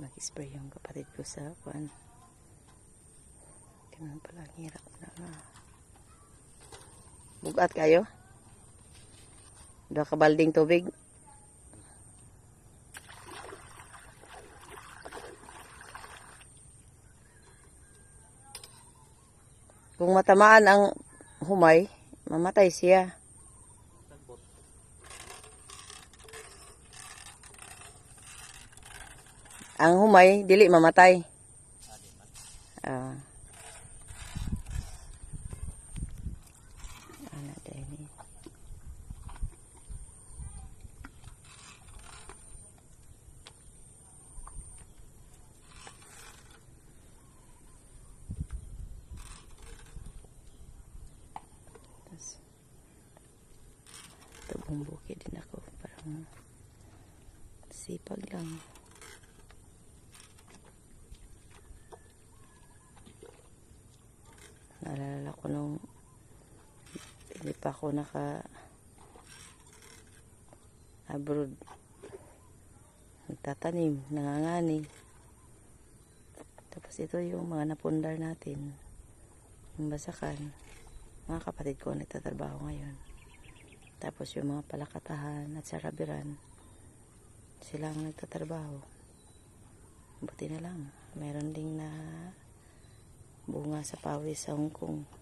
mag-spray yung kapatid ko sa kuan. Ganun pala ang hirap na nga. Bugat kayo? Dua ka balding tubig. Kung matamaan ang humay, mamatay siya. Ang humay, dili mamatay. Ah. Tapos, tubong bukid din ako. Parang sipag lang. Naalala ko nung hindi pa ako naka abroad. Nagtatanim, nangangani. Tapos ito yung mga napundar natin. Yung basakan. Mga kapatid ko nagtatrabaho ngayon. Tapos yung mga palakatahan at sarabiran. Sila ang nagtatrabaho. Buti na lang. Meron ding na bunga sa pawis sa Hong Kong.